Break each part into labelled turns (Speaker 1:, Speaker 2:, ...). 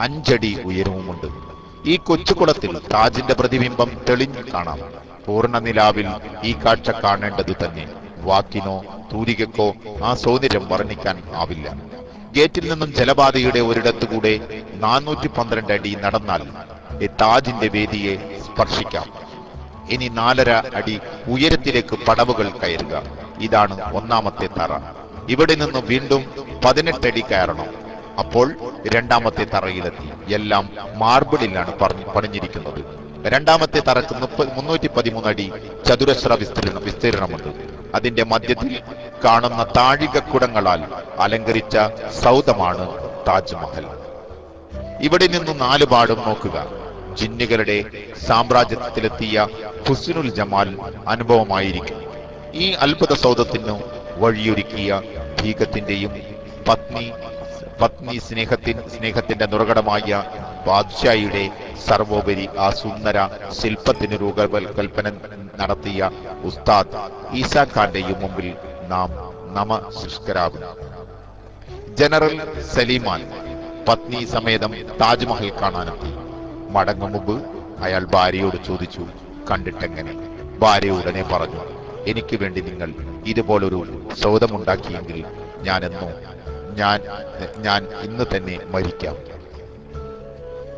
Speaker 1: അഞ്ചടി ഉയരവുമുണ്ട്. ഈ കൊച്ചുകുളത്തിൽ താജിന്റെ പ്രതിബിംബം തെളിഞ്ഞു കാണാം. പൂർണനിലാവിൽ ഈ കാഴ്ച കാണേണ്ടത് തന്നെ. വാക്കിനോ തൂരികക്കോ ആ സൗന്ദര്യം വർണിക്കാൻ ആവില്ല. ഗേറ്റിൽ നിന്നും ജലപാതയുടെ ഒരിടത്തുകൂടെ നാനൂറ്റി പന്ത്രണ്ട് അടി നടന്നാൽ താജിന്റെ വേദിയെ സ്പർശിക്കാം. ഇനി നാലര അടി ഉയരത്തിലേക്ക് പടവുകൾ കയറുക. ഇതാണ് ഒന്നാമത്തെ തറ. ഇവിടെ നിന്ന് വീണ്ടും പതിനെട്ടടി കയറണം. അപ്പോൾ രണ്ടാമത്തെ തറയിലെത്തി. എല്ലാം മാർബിളിലാണ് പണിഞ്ഞിരിക്കുന്നത്. രണ്ടാമത്തെ തറക്ക് മുപ്പത് മുന്നൂറ്റി പതിമൂന്ന് അടി ചതുരശ്ര വിസ്തീർണ വിസ്തീർണമുണ്ട്. അതിന്റെ മധ്യത്തിൽ കാണുന്ന താഴികക്കുടങ്ങളാൽ അലങ്കരിച്ച സൗദമാണ് താജ്മഹൽ. ഇവിടെ നിന്ന് നാല് പാടും നോക്കുക. ജിന്നുകളുടെ സാമ്രാജ്യത്തിലെത്തിയ ഹുസ്നുൽ ജമാൽ അനുഭവമായിരിക്കും. ഈ അത്ഭുത സൗദത്തിനു വഴിയൊരുക്കിയ ഭീകത്തിന്റെയും പത്നി പത്നി സ്നേഹത്തിൻ സ്നേഹത്തിന്റെ നുറകടമായ ബാദ്ഷായിയുടെ സർവോപരി ആ സുന്ദര ശില്പത്തിന് രൂപകൽപ്പന നടത്തിയ ഉസ്താദ് ഈസാ ഖാന്റെയും മുമ്പിൽ നാം നമ നമശുഷ്കരാകും ജനറൽ സലീമാൻ പത്നി സമേതം താജ്മഹൽ കാണാനെത്തി. മടങ്ങും മുമ്പ് അയാൾ ഭാര്യയോട് ചോദിച്ചു കണ്ടിട്ടെങ്ങനെ? ഭാര്യ ഉടനെ പറഞ്ഞു എനിക്ക് വേണ്ടി നിങ്ങൾ ഇതുപോലൊരു സൗദമുണ്ടാക്കിയെങ്കിൽ ഞാനെന്നോ ഞാൻ ഞാൻ ഇന്ന് തന്നെ മരിക്കാം.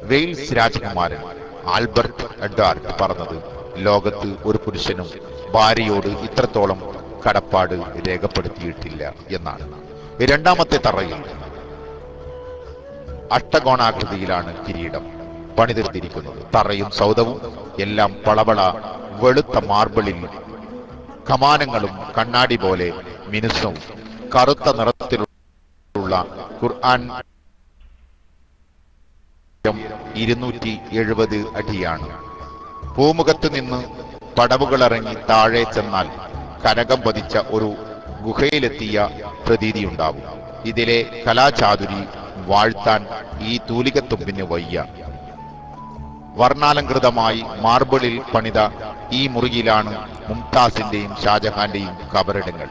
Speaker 1: വെയിൽസ് രാജകുമാരൻ ആൽബർട്ട് എഡ്വാർഡ് പറഞ്ഞത് ലോകത്ത് ഒരു പുരുഷനും ഭാര്യയോട് ഇത്രത്തോളം കടപ്പാട് രേഖപ്പെടുത്തിയിട്ടില്ല എന്നാണ്. രണ്ടാമത്തെ തറയിൽ അഷ്ടകോണാകൃതിയിലാണ് കിരീടം പണിതീർത്തിരിക്കുന്നത് തറയും സൗധവും എല്ലാം പളവള വെളുത്ത മാർബിളിൽ കമാനങ്ങളും കണ്ണാടി പോലെ മിനുസും കറുത്ത നിറത്തിലുള്ള ഖുർആൻ ഇരുന്നൂറ്റി എഴുപത് അടിയാണ്. പൂമുഖത്ത് നിന്ന് പടവുകളിറങ്ങി താഴെ ചെന്നാൽ കനകം പതിച്ച ഒരു ഗുഹയിലെത്തിയ പ്രതീതിയുണ്ടാവും. ഇതിലെ കലാചാതുരി വാഴ്ത്താൻ ഈ തൂലികത്തുമ്പിന് വയ്യ. വർണാലങ്കൃതമായി മാർബിളിൽ പണിത ഈ മുറിയിലാണ് മുംതാസിന്റെയും ഷാജഹാന്റെയും കബറിടങ്ങൾ.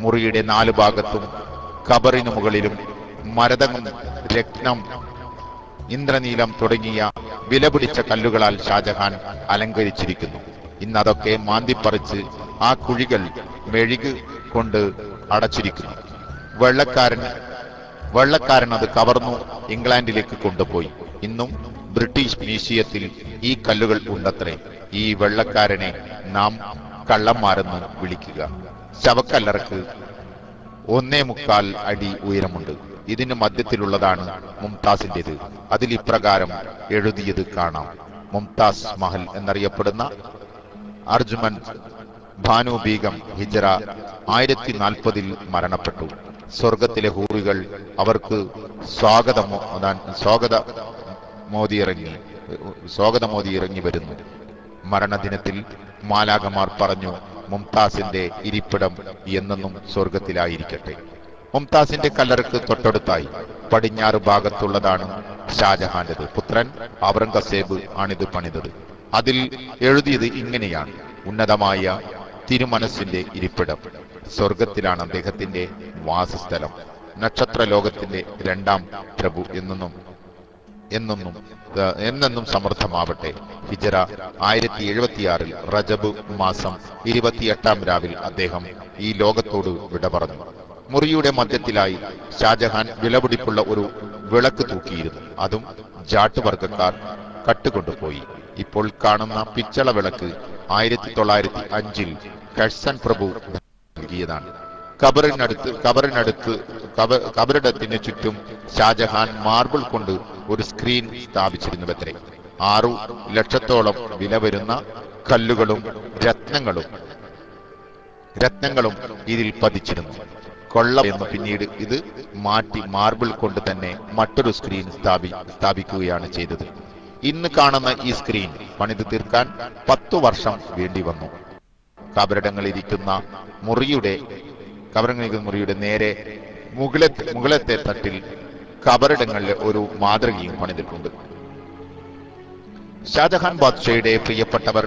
Speaker 1: മുറിയുടെ നാലു ഭാഗത്തും കബറിനു മുകളിലും മരതകം രത്നം ഇന്ദ്രനീലം തുടങ്ങിയ വിലപിടിച്ച കല്ലുകളാൽ ഷാജഹാൻ അലങ്കരിച്ചിരിക്കുന്നു. ഇന്ന് അതൊക്കെ മാന്തിപ്പറിച്ച് ആ കുഴികൾ മെഴുക് കൊണ്ട് അടച്ചിരിക്കുന്നു. വെള്ളക്കാരൻ വെള്ളക്കാരൻ അത് കവർന്നു ഇംഗ്ലണ്ടിലേക്ക് കൊണ്ടുപോയി. ഇന്നും ബ്രിട്ടീഷ് മ്യൂസിയത്തിൽ ഈ കല്ലുകൾ ഉണ്ടത്രേ. ഈ വെള്ളക്കാരനെ നാം കള്ളന്മാരെന്ന് വിളിക്കുക. ശവക്കല്ലറക്ക് ഒന്നേ മുക്കാൽ അടി ഉയരമുണ്ട്. ഇതിന് മധ്യത്തിലുള്ളതാണ് മുംതാസിന്റേത് അതിൽ ഇപ്രകാരം എഴുതിയത് കാണാം. മുംതാസ് മഹൽ എന്നറിയപ്പെടുന്ന അർജുമൻ ഭാനു ബീഗം ഹിജറ ആയിരത്തി നാൽപ്പതിൽ മരണപ്പെട്ടു. സ്വർഗത്തിലെ ഹൂറികൾ അവർക്ക് സ്വാഗതം സ്വാഗത മോദി ഇറങ്ങി സ്വാഗതമോദി ഇറങ്ങി വരുന്നു. മരണദിനത്തിൽ മാലാകമാർ പറഞ്ഞു മുംതാസിന്റെ ഇരിപ്പിടം എന്നെന്നും സ്വർഗത്തിലായിരിക്കട്ടെ മുംതാസിന്റെ കല്ലറക്ക് തൊട്ടടുത്തായി പടിഞ്ഞാറ് ഭാഗത്തുള്ളതാണ് ഷാജഹാന്റേത് പുത്രൻ ഔറംഗസേബ് ആണിത് പണിതത്. അതിൽ എഴുതിയത് ഇങ്ങനെയാണ്. ഉന്നതമായ തിരുമനസിന്റെ ഇരിപ്പിടം. സ്വർഗത്തിലാണ് അദ്ദേഹത്തിന്റെ വാസസ്ഥലം. നക്ഷത്ര ലോകത്തിന്റെ രണ്ടാം പ്രഭു എന്നെന്നും എന്നെന്നും എന്നെന്നും സമൃദ്ധമാവട്ടെ ഹിജറ ആയിരത്തി എഴുപത്തിയാറിൽ റജബ് മാസം ഇരുപത്തിയെട്ടാം രാവിൽ അദ്ദേഹം ഈ ലോകത്തോട് വിട പറഞ്ഞു. മുറിയുടെ മധ്യത്തിലായി ഷാജഹാൻ വിലപിടിപ്പുള്ള ഒരു വിളക്ക് തൂക്കിയിരുന്നു. അതും ജാട്ടുവർഗക്കാർ കട്ടുകൊണ്ടുപോയി. ഇപ്പോൾ കാണുന്ന പിച്ചള വിളക്ക് ആയിരത്തി തൊള്ളായിരത്തി അഞ്ചിൽ കഴ്സൻ പ്രഭു നൽകിയതാണ്. കബറിനടുത്ത് കബറിനടുത്ത് കബ കബറിടത്തിന് ചുറ്റും ഷാജഹാൻ മാർബിൾ കൊണ്ട് ഒരു സ്ക്രീൻ സ്ഥാപിച്ചിരുന്നു സ്ഥാപിച്ചിരുന്നുവത്രേ. ആറു ലക്ഷത്തോളം വില വരുന്ന കല്ലുകളും രത്നങ്ങളും രത്നങ്ങളും ഇതിൽ പതിച്ചിരുന്നു. കൊള്ള എന്ന് പിന്നീട് ഇത് മാറ്റി മാർബിൾ കൊണ്ട് തന്നെ മറ്റൊരു സ്ക്രീൻ സ്ഥാപി സ്ഥാപിക്കുകയാണ് ചെയ്തത്. ഇന്ന് കാണുന്ന ഈ സ്ക്രീൻ പണിത് തീർക്കാൻ പത്തു വർഷം വേണ്ടി വന്നു. കബറിടങ്ങളിരിക്കുന്ന മുറിയുടെ കബറിടങ്ങളിരിക്കുന്ന മുറിയുടെ നേരെ മുകളത്തെ മുകളത്തെ തട്ടിൽ കബറിടങ്ങളിലെ ഒരു മാതൃകയും പണിതിട്ടുണ്ട്. ഷാജഹാൻ ബാദ്ഷയുടെ പ്രിയപ്പെട്ടവർ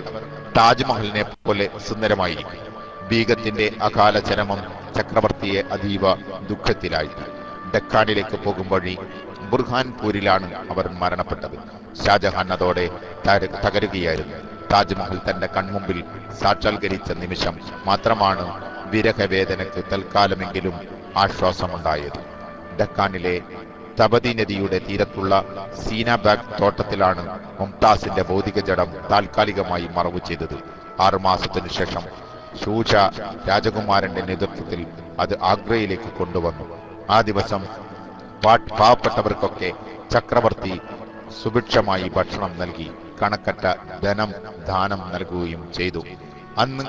Speaker 1: താജ്മഹലിനെ പോലെ സുന്ദരമായി ബീഗത്തിന്റെ അകാല ചരമം ചക്രവർത്തിയെ അതീവ ദുഃഖത്തിലായി. ഡക്കാനിലേക്ക് പോകും വഴി ബുർഹാൻപൂരിലാണ് അവർ മരണപ്പെട്ടത്. ഷാജഹാൻ അതോടെ തകരുകയായിരുന്നു. താജ്മഹൽ തന്റെ കൺമുമ്പിൽ സാക്ഷാത്കരിച്ച നിമിഷം മാത്രമാണ് വിരഹവേദനക്ക് തൽക്കാലമെങ്കിലും ആശ്വാസമുണ്ടായത്. ഡക്കാനിലെ തപതി നദിയുടെ തീരത്തുള്ള സീനാബാഗ് തോട്ടത്തിലാണ് മുംതാസിന്റെ ഭൗതിക ജഡം താൽക്കാലികമായി മറവു ചെയ്തത്. ആറുമാസത്തിനു ശേഷം ഷൂജ രാജകുമാരന്റെ നേതൃത്വത്തിൽ അത് ആഗ്രയിലേക്ക് കൊണ്ടുവന്നു. ആ ദിവസം പാവപ്പെട്ടവർക്കൊക്കെ ചക്രവർത്തി സുഭിക്ഷമായി ഭക്ഷണം നൽകി കണക്കറ്റ ധനം ദാനം നൽകുകയും ചെയ്തു. അന്ന്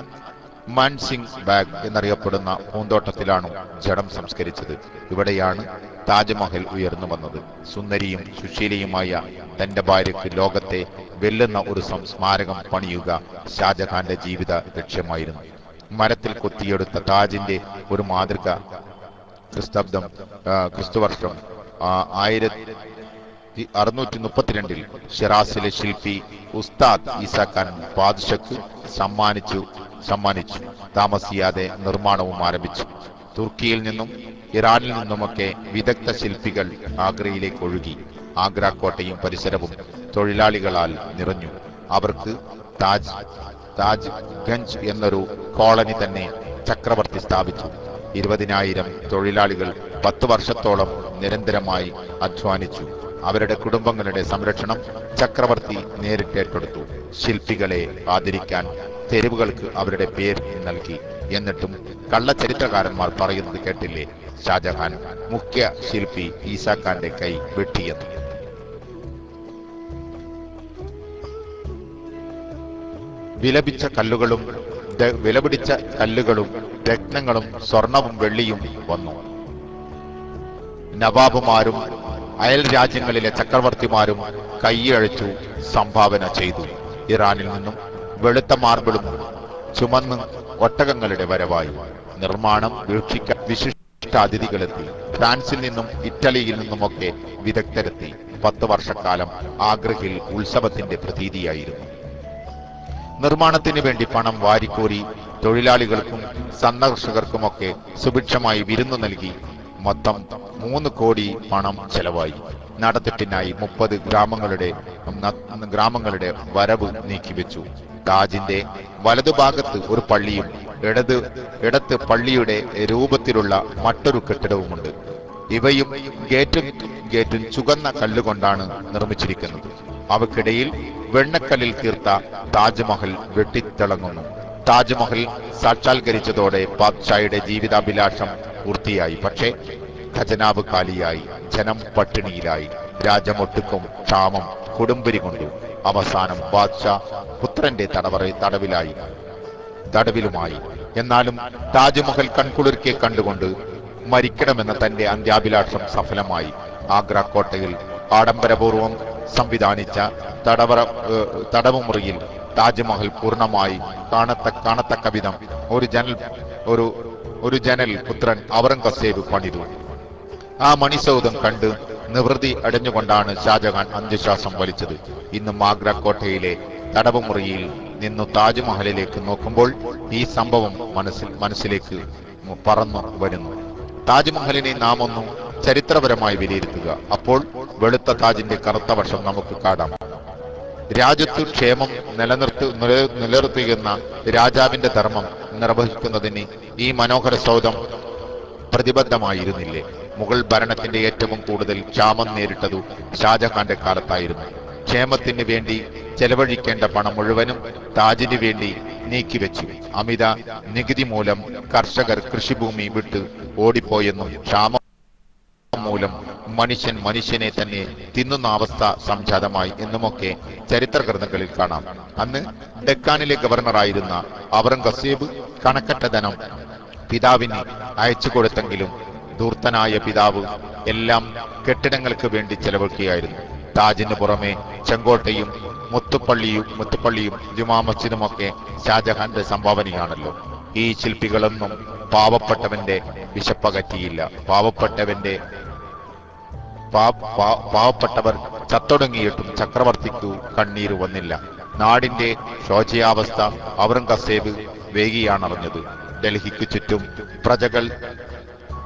Speaker 1: മാൻസിംഗ് ബാഗ് എന്നറിയപ്പെടുന്ന പൂന്തോട്ടത്തിലാണ് ജഡം സംസ്കരിച്ചത്. ഇവിടെയാണ് താജ്മഹൽ ഉയർന്നു വന്നത്. സുന്ദരിയും സുശീലയുമായ തന്റെ ഭാര്യയ്ക്ക് ലോകത്തെ വെല്ലുന്ന ഒരു സ്മാരകം പണിയുക ഷാജഹാന്റെ ജീവിത ലക്ഷ്യമായിരുന്നു. മരത്തിൽ കൊത്തിയെടുത്ത താജിന്റെ ഒരു മാതൃക ക്രിസ്തബ്ദം ക്രിസ്തുവർഷം ആയിരത്തി അറുന്നൂറ്റി മുപ്പത്തിരണ്ടിൽ ഷിറാസിലെ ശില്പി ഉസ്താദ് ഈസാഖാൻ പാദ്ഷക്ക് സമ്മാനിച്ചു സമ്മാനിച്ചു താമസിയാതെ നിർമ്മാണവും ആരംഭിച്ചു. തുർക്കിയിൽ നിന്നും ഇറാനിൽ നിന്നുമൊക്കെ വിദഗ്ധ ശില്പികൾ ആഗ്രയിലേക്ക് ഒഴുകി. ആഗ്ര കോട്ടയും പരിസരവും തൊഴിലാളികളാൽ നിറഞ്ഞു. അവർക്ക് താജ് താജ് ഗഞ്ച് എന്നൊരു കോളനി തന്നെ ചക്രവർത്തി സ്ഥാപിച്ചു. ഇരുപതിനായിരം തൊഴിലാളികൾ പത്ത് വർഷത്തോളം നിരന്തരമായി അധ്വാനിച്ചു. അവരുടെ കുടുംബങ്ങളുടെ സംരക്ഷണം ചക്രവർത്തി നേരിട്ടേറ്റെടുത്തു ശില്പികളെ ആദരിക്കാൻ തെരുവുകൾക്ക് അവരുടെ പേര് നൽകി. എന്നിട്ടും കള്ളചരിത്രകാരന്മാർ പറയുന്നത് കേട്ടില്ലേ? ഷാജഹാൻ മുഖ്യ ശില്പി ഈസാഖാന്റെ കൈ വെട്ടിയെന്ന് വിലപിച്ച കല്ലുകളും വിലപിടിച്ച കല്ലുകളും രത്നങ്ങളും സ്വർണവും വെള്ളിയും വന്നു. നവാബുമാരും അയൽ രാജ്യങ്ങളിലെ ചക്രവർത്തിമാരും കൈയഴിച്ചു സംഭാവന ചെയ്തു. ഇറാനിൽ നിന്നും വെളുത്ത മാർബിളും ചുമന്ന് ഒട്ടകങ്ങളുടെ വരവായി. നിർമ്മാണം വീക്ഷിക്കാൻ വിശിഷ്ട അതിഥികളെത്തി ഫ്രാൻസിൽ നിന്നും ഇറ്റലിയിൽ നിന്നുമൊക്കെ വിദഗ്ധരെത്തി. പത്ത് വർഷക്കാലം ആഗ്രഹിൽ ഉത്സവത്തിന്റെ പ്രതീതിയായിരുന്നു. നിർമ്മാണത്തിന് വേണ്ടി പണം വാരിക്കോരി തൊഴിലാളികൾക്കും സന്ദർശകർക്കുമൊക്കെ സുഭിക്ഷമായി വിരുന്നു നൽകി മൊത്തം മൂന്ന് കോടി പണം ചെലവായി. നടത്തിപ്പിനായി മുപ്പത് ഗ്രാമങ്ങളുടെ ഗ്രാമങ്ങളുടെ വരവ് നീക്കിവെച്ചു താജിന്റെ വലതുഭാഗത്ത് ഒരു പള്ളിയും ഇടത് ഇടത്ത് പള്ളിയുടെ രൂപത്തിലുള്ള മറ്റൊരു കെട്ടിടവുമുണ്ട്. ഇവയും ഗേറ്റും ഗേറ്റും ചുവന്ന കല്ലുകൊണ്ടാണ് നിർമ്മിച്ചിരിക്കുന്നത്. അവക്കിടയിൽ വെണ്ണക്കല്ലിൽ തീർത്ത താജ്മഹൽ വെട്ടിത്തിളങ്ങുന്നു. താജ്മഹൽ സാക്ഷാത്കരിച്ചതോടെ പാത്ഷായുടെ ജീവിതാഭിലാഷം പൂർത്തിയായി. പക്ഷേ ഖജനാവ് കാലിയായി ജനം പട്ടിണിയിലായി. രാജമൊട്ടുക്കും ക്ഷാമം കുടുംബരി കൊണ്ടു. അവസാനം ബാദ്ഷാ പുത്രന്റെ തടവറ തടവിലായി. തടവിലുമായി. എന്നാലും താജ്മഹൽ കൺകുളിർക്കെ കണ്ടുകൊണ്ട് മരിക്കണമെന്ന തന്റെ അന്ത്യാഭിലാഷം സഫലമായി. ആഗ്ര കോട്ടയിൽ ആഡംബരപൂർവം സംവിധാനിച്ച തടവറ തടവുമുറിയിൽ താജ്മഹൽ പൂർണമായി കാണത്ത കാണത്തക്ക വിധം ഒരു ജനൽ ഒരു ഒരു ജനൽ പുത്രൻ ഔറംഗസേബ് പണിതു. ആ മണിസൗധം കണ്ട് നിവൃത്തി അടഞ്ഞുകൊണ്ടാണ് ഷാജഹാൻ അന്ത്യശ്വാസം വലിച്ചത്. ഇന്നും ആഗ്ര കോട്ടയിലെ തടവുമുറിയിൽ നിന്നു താജ്മഹലിലേക്ക് നോക്കുമ്പോൾ ഈ സംഭവം മനസ്സിൽ മനസ്സിലേക്ക് പറന്നു വരുന്നു. താജ്മഹലിനെ നാം ഒന്ന് ചരിത്രപരമായി വിലയിരുത്തുക. അപ്പോൾ വെളുത്ത താജിന്റെ കറുത്ത വശം നമുക്ക് കാണാം. രാജ്യത്തു ക്ഷേമം നിലനിർത്തി നില- നിലനിർത്തുന്ന രാജാവിന്റെ ധർമ്മം നിർവഹിക്കുന്നതിന് ഈ മനോഹര സൗധം പ്രതിബദ്ധമായിരുന്നില്ലേ? മുഗൾ ഭരണത്തിന്റെ ഏറ്റവും കൂടുതൽ ക്ഷാമം നേരിട്ടതു ഷാജഹാന്റെ കാലത്തായിരുന്നു. ക്ഷേമത്തിന് വേണ്ടി ചെലവഴിക്കേണ്ട പണം മുഴുവനും താജിന് വേണ്ടി നീക്കിവെച്ചു. അമിത നികുതി മൂലം കർഷകർ കൃഷിഭൂമി വിട്ട് ഓടിപ്പോയെന്നും ക്ഷാമം മൂലം മനുഷ്യൻ മനുഷ്യനെ തന്നെ തിന്നുന്ന അവസ്ഥ സംജാതമായി എന്നുമൊക്കെ ചരിത്ര ഗ്രന്ഥങ്ങളിൽ കാണാം. അന്ന് ഡെക്കാനിലെ ഗവർണറായിരുന്ന ഔറംഗസേബ് കണക്കറ്റ ധനം പിതാവിന് അയച്ചു കൊടുത്തെങ്കിലും ധൂർത്തനായ പിതാവ് എല്ലാം കെട്ടിടങ്ങൾക്ക് വേണ്ടി ചെലവഴിക്കുകയായിരുന്നു. താജിന് പുറമെ ചെങ്കോട്ടയും മുത്തുപ്പള്ളിയും മുത്തുപ്പള്ളിയും ജുമാ മസ്ജിദുമൊക്കെ ഷാജഹാന്റെ സംഭാവനയാണല്ലോ. ഈ ശില്പികളൊന്നും പാവപ്പെട്ടവന്റെ വിശപ്പകറ്റിയില്ല. പാവപ്പെട്ടവന്റെ പാവപ്പെട്ടവർ ചത്തൊടുങ്ങിയിട്ടും ചക്രവർത്തിക്കു കണ്ണീര് വന്നില്ല. നാടിന്റെ ശോചയാവസ്ഥ ഔറംഗസേബ് വേഗിയാണറിഞ്ഞത്. ഡൽഹിക്ക് ചുറ്റും പ്രജകൾ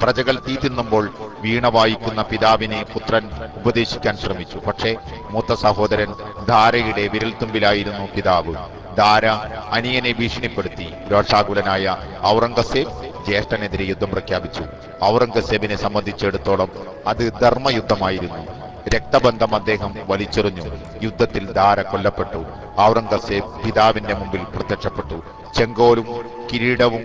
Speaker 1: പ്രജകൾ തീ തിന്നുമ്പോൾ വീണ വായിക്കുന്ന പിതാവിനെ പുത്രൻ ഉപദേശിക്കാൻ ശ്രമിച്ചു. പക്ഷേ മൂത്ത സഹോദരൻ ധാരയുടെ വിരൽത്തുമ്പിലായിരുന്നു പിതാവ്. ധാര അനിയനെ ഭീഷണിപ്പെടുത്തി. രോഷാകുലനായ ഔറംഗസേബ് ജ്യേഷ്ഠനെതിരെ യുദ്ധം പ്രഖ്യാപിച്ചു. ഔറംഗസേബിനെ സംബന്ധിച്ചിടത്തോളം അത് ധർമ്മയുദ്ധമായിരുന്നു. രക്തബന്ധം അദ്ദേഹം വലിച്ചെറിഞ്ഞു. യുദ്ധത്തിൽ ധാര കൊല്ലപ്പെട്ടു. ഔറംഗസേബ് പിതാവിന്റെ മുമ്പിൽ പ്രത്യക്ഷപ്പെട്ടു. ചെങ്കോലും കിരീടവും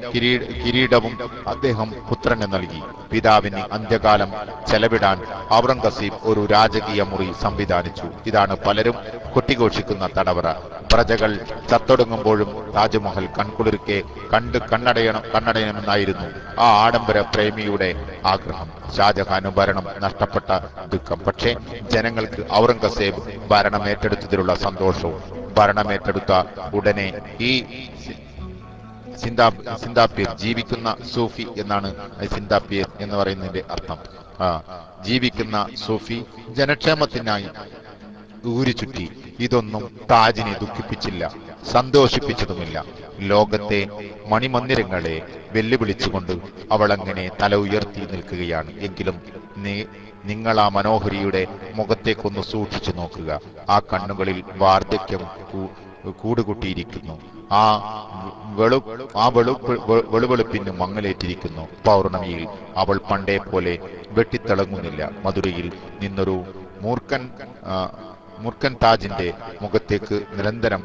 Speaker 1: കിരീടവും അദ്ദേഹം പുത്രന് നൽകി. പിതാവിന് അന്ത്യകാലം ചെലവിടാൻ ഔറംഗസീബ് ഒരു രാജകീയ മുറി സംവിധാനിച്ചു. ഇതാണ് പലരും കൊട്ടിഘോഷിക്കുന്ന തടവറ. പ്രജകൾ ചത്തൊടുങ്ങുമ്പോഴും താജ്മഹൽ കൺകുളിർക്കെ കണ്ട് കണ്ണടയണം കണ്ണടയണമെന്നായിരുന്നു ആ ആഡംബര പ്രേമിയുടെ ആഗ്രഹം. ഷാജഹാന് ഭരണം നഷ്ടപ്പെട്ട ദുഃഖം. പക്ഷേ ജനങ്ങൾക്ക് ഔറംഗസേബ് ഭരണം ഏറ്റെടുത്തതിലുള്ള സന്തോഷവും ഭരണമേറ്റെടുത്ത ഉടനെ ഈ സി- സിന്താ സിന്താപ്പീർ ജീവിക്കുന്ന സൂഫി എന്നാണ് സിന്താപ്പീർ എന്ന് പറയുന്നതിന്റെ അർത്ഥം. ആ ജീവിക്കുന്ന സൂഫി ജനക്ഷേമത്തിനായി ഊരി ചുറ്റി. ഇതൊന്നും താജിനെ ദുഃഖിപ്പിച്ചില്ല സന്തോഷിപ്പിച്ചതുമില്ല. ലോകത്തെ മണിമന്ദിരങ്ങളെ വെല്ലുവിളിച്ചുകൊണ്ട് അവൾ അങ്ങനെ തല ഉയർത്തി നിൽക്കുകയാണ്. എങ്കിലും നീ- നിങ്ങൾ ആ മനോഹരിയുടെ മുഖത്തേക്കൊന്ന് സൂക്ഷിച്ചു നോക്കുക. ആ കണ്ണുകളിൽ വാർദ്ധക്യം കൂടുകൂട്ടിയിരിക്കുന്നു. ആ വെളു ആ വെളു വെളുവെളുപ്പിന് മങ്ങലേറ്റിരിക്കുന്നു. പൗർണമിയിൽ അവൾ പണ്ടേ പോലെ വെട്ടിത്തിളങ്ങുന്നില്ല. മധുരയിൽ നിന്നൊരു മൂർഖൻ മുർക്കൻ താജിന്റെ മുഖത്തേക്ക് നിരന്തരം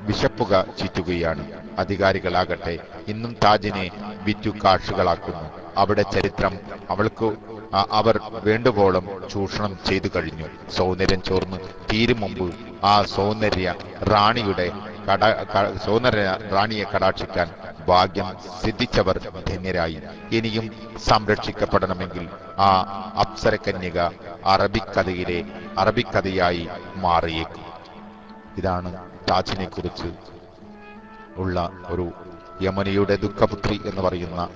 Speaker 1: വിശപ്പുക ചീറ്റുകയാണ്. അധികാരികളാകട്ടെ ഇന്നും താജിനെ വിറ്റു കാശുകളാക്കുന്നു അവിടെ ചരിത്രം അവൾക്ക് അവർ വേണ്ടുവോളം ചൂഷണം ചെയ്തു കഴിഞ്ഞു. സൗന്ദര്യം ചോർന്ന്. തീരും മുമ്പ് ആ സൗന്ദര്യ റാണിയുടെ കട സൗന്ദര്യ റാണിയെ കടാക്ഷിക്കാൻ ഭാഗ്യം സിദ്ധിച്ചവർ ധന്യരായി. ഇനിയും സംരക്ഷിക്കപ്പെടണമെങ്കിൽ ആ അപ്സരകന്യക അറബിക്കഥയിലെ അറബിക്കഥയായി മാറിയേക്കും. ഇതാണ് താജിനെ കുറിച്ച് ഉള്ള ഒരു യമനിയുടെ ദുഃഖപുത്രി എന്ന് പറയുന്ന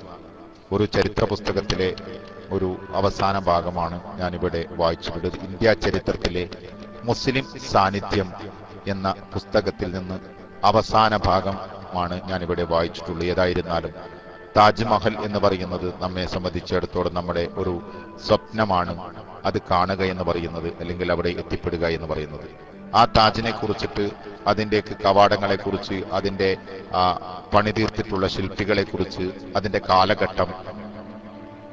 Speaker 1: ഒരു ചരിത്ര പുസ്തകത്തിലെ ഒരു അവസാന ഭാഗമാണ് ഞാനിവിടെ വായിച്ചിട്ടുള്ളത്. ഇന്ത്യ ചരിത്രത്തിലെ മുസ്ലിം സാന്നിധ്യം എന്ന പുസ്തകത്തിൽ നിന്ന് അവസാന ഭാഗമാണ് ഞാനിവിടെ വായിച്ചിട്ടുള്ളത്. ഏതായിരുന്നാലും താജ്മഹൽ എന്ന് പറയുന്നത് നമ്മെ സംബന്ധിച്ചിടത്തോളം നമ്മുടെ ഒരു സ്വപ്നമാണ്. അത് കാണുക എന്ന് പറയുന്നത് അല്ലെങ്കിൽ അവിടെ എത്തിപ്പെടുക എന്ന് പറയുന്നത്. ആ താജിനെ കുറിച്ചിട്ട് അതിന്റെ കവാടങ്ങളെ കുറിച്ച് അതിന്റെ പണിതീർത്തിട്ടുള്ള ശില്പികളെ കുറിച്ച് അതിന്റെ കാലഘട്ടം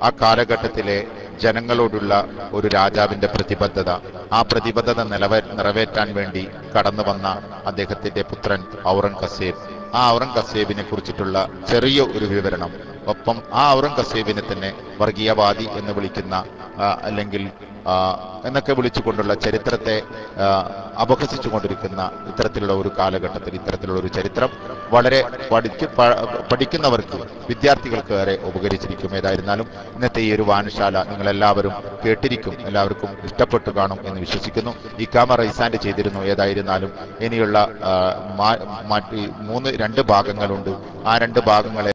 Speaker 1: ആ കാലഘട്ടത്തിലെ ജനങ്ങളോടുള്ള ഒരു രാജാവിന്റെ പ്രതിബദ്ധത. ആ പ്രതിബദ്ധത നിലവേ നിറവേറ്റാൻ വേണ്ടി കടന്നു വന്ന അദ്ദേഹത്തിന്റെ പുത്രൻ ഔറംഗസേബ്. ആ ഔറംഗസേബിനെ കുറിച്ചിട്ടുള്ള ചെറിയ ഒരു വിവരണം. ഒപ്പം ആ ഔറംഗസേബിനെ തന്നെ വർഗീയവാദി എന്ന് വിളിക്കുന്ന അല്ലെങ്കിൽ എന്നൊക്കെ വിളിച്ചുകൊണ്ടുള്ള ചരിത്രത്തെ അപഹസിച്ചുകൊണ്ടിരിക്കുന്ന ഇത്തരത്തിലുള്ള ഒരു കാലഘട്ടത്തിൽ ഇത്തരത്തിലുള്ള ഒരു ചരിത്രം വളരെ പഠിക്ക് പഠിക്കുന്നവർക്ക് വിദ്യാർത്ഥികൾക്ക് വരെ ഉപകരിച്ചിരിക്കും. ഏതായിരുന്നാലും ഇന്നത്തെ ഈ ഒരു വായനശാല നിങ്ങൾ എല്ലാവരും കേട്ടിരിക്കും എല്ലാവർക്കും ഇഷ്ടപ്പെട്ടു കാണും എന്ന് വിശ്വസിക്കുന്നു. ഈ ക്യാമറ റൈസാൻഡ് ചെയ്തിരുന്നു. ഏതായിരുന്നാലും ഇനിയുള്ള മൂന്ന് രണ്ട് ഭാഗങ്ങളുണ്ട്. ആ രണ്ട് ഭാഗങ്ങളെ